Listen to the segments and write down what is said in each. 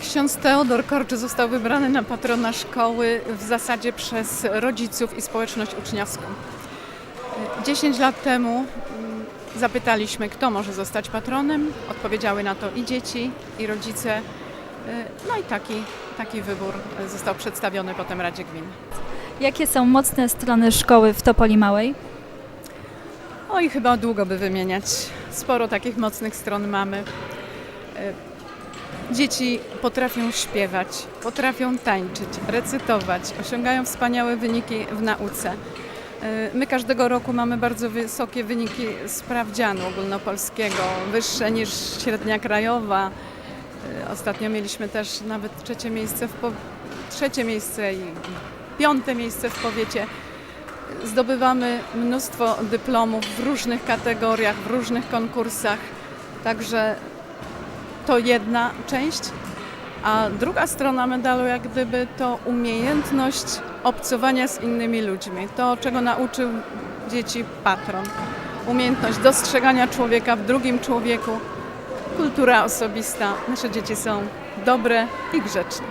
Ksiądz Teodor Korczy został wybrany na patrona szkoły w zasadzie przez rodziców i społeczność uczniowską. 10 lat temu mm, zapytaliśmy, kto może zostać patronem. Odpowiedziały na to i dzieci, i rodzice. Y, No i taki, taki wybór został przedstawiony potem Radzie Gmin. Jakie są mocne strony szkoły w Topoli Małej? Oj, chyba długo by wymieniać. Sporo takich mocnych stron mamy. Dzieci potrafią śpiewać, potrafią tańczyć, recytować, osiągają wspaniałe wyniki w nauce. E, My każdego roku mamy bardzo wysokie wyniki sprawdzianu ogólnopolskiego, wyższe niż średnia krajowa. E, Ostatnio mieliśmy też nawet trzecie miejsce w, po... trzecie miejsce i piąte miejsce w powiecie. Zdobywamy mnóstwo dyplomów w różnych kategoriach, w różnych konkursach. Także to jedna część. A druga strona medalu, jak gdyby, to umiejętność obcowania z innymi ludźmi. To, czego nauczył dzieci patron. Umiejętność dostrzegania człowieka w drugim człowieku. Kultura osobista. Nasze dzieci są dobre i grzeczne.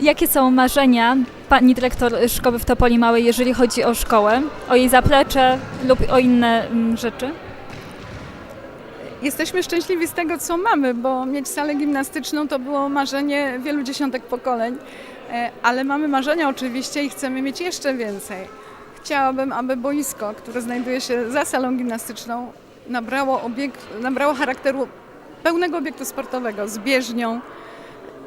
Jakie są marzenia pani dyrektor szkoły w Topoli Małej, jeżeli chodzi o szkołę, o jej zaplecze lub o inne mm, rzeczy? Jesteśmy szczęśliwi z tego, co mamy, bo mieć salę gimnastyczną to było marzenie wielu dziesiątek pokoleń, E, ale mamy marzenia oczywiście i chcemy mieć jeszcze więcej. Chciałabym, aby boisko, które znajduje się za salą gimnastyczną, nabrało, obiekt, nabrało charakteru pełnego obiektu sportowego z bieżnią,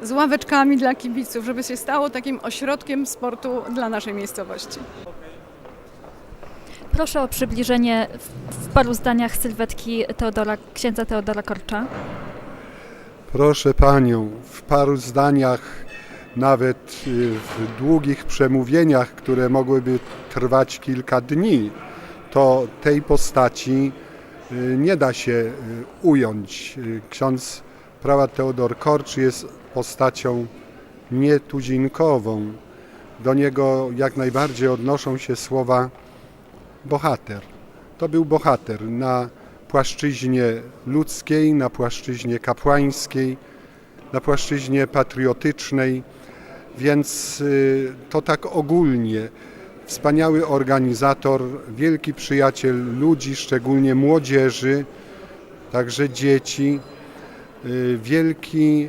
z ławeczkami dla kibiców, żeby się stało takim ośrodkiem sportu dla naszej miejscowości. Proszę o przybliżenie w, paru zdaniach sylwetki Teodora, księdza Teodora Korcza. Proszę Panią, w paru zdaniach, nawet y, w długich przemówieniach, które mogłyby trwać kilka dni, to tej postaci y, nie da się y, ująć. Ksiądz prałat Teodor Korcz jest postacią nietuzinkową. Do niego jak najbardziej odnoszą się słowa bohater. To był bohater na płaszczyźnie ludzkiej, na płaszczyźnie kapłańskiej, na płaszczyźnie patriotycznej, więc y, to tak ogólnie. Wspaniały organizator, wielki przyjaciel ludzi, szczególnie młodzieży, także dzieci, y, wielki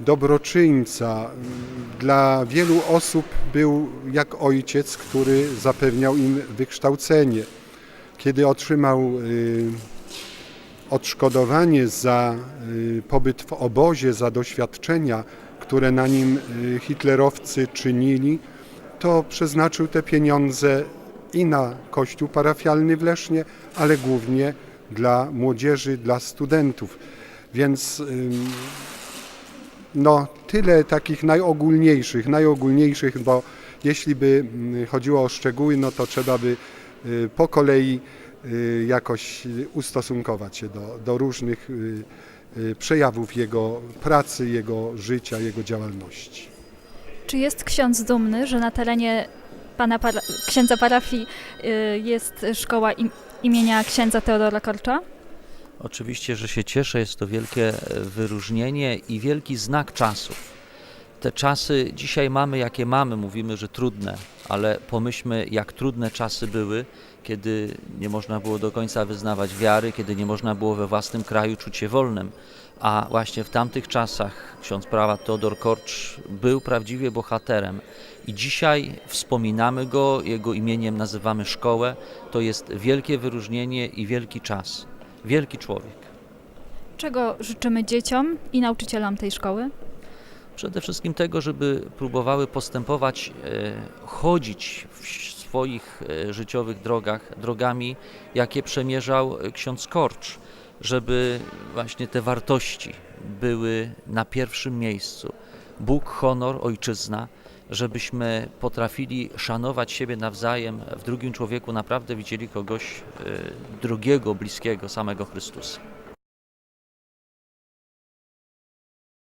dobroczyńca. Dla wielu osób był jak ojciec, który zapewniał im wykształcenie. Kiedy otrzymał y, odszkodowanie za y, pobyt w obozie, za doświadczenia, które na nim y, hitlerowcy czynili, to przeznaczył te pieniądze i na kościół parafialny w Lesznie, ale głównie dla młodzieży, dla studentów. Więc no, tyle takich najogólniejszych, najogólniejszych, bo jeśli by mm, chodziło o szczegóły, no to trzeba by y, po kolei y, jakoś ustosunkować się do, do różnych y, przejawów jego pracy, jego życia, jego działalności. Czy jest ksiądz dumny, że na terenie pana para, księdza parafii jest szkoła im, imienia księdza Teodora Korcza? Oczywiście, że się cieszę, jest to wielkie e, wyróżnienie i wielki znak czasów. Te czasy dzisiaj mamy, jakie mamy, mówimy, że trudne, ale pomyślmy, jak trudne czasy były, kiedy nie można było do końca wyznawać wiary, kiedy nie można było we własnym kraju czuć się wolnym. A właśnie w tamtych czasach ksiądz prawa Teodor Korcz był prawdziwie bohaterem. I dzisiaj wspominamy go, jego imieniem nazywamy szkołę. To jest wielkie wyróżnienie i wielki czas. Wielki człowiek. Czego życzymy dzieciom i nauczycielom tej szkoły? Przede wszystkim tego, żeby próbowały postępować, e, chodzić w swoich e, życiowych drogach, drogami, jakie przemierzał e, ksiądz Korcz, żeby właśnie te wartości były na pierwszym miejscu. Bóg, honor, ojczyzna, żebyśmy potrafili szanować siebie nawzajem, w drugim człowieku naprawdę widzieli kogoś e, drugiego, bliskiego, samego Chrystusa.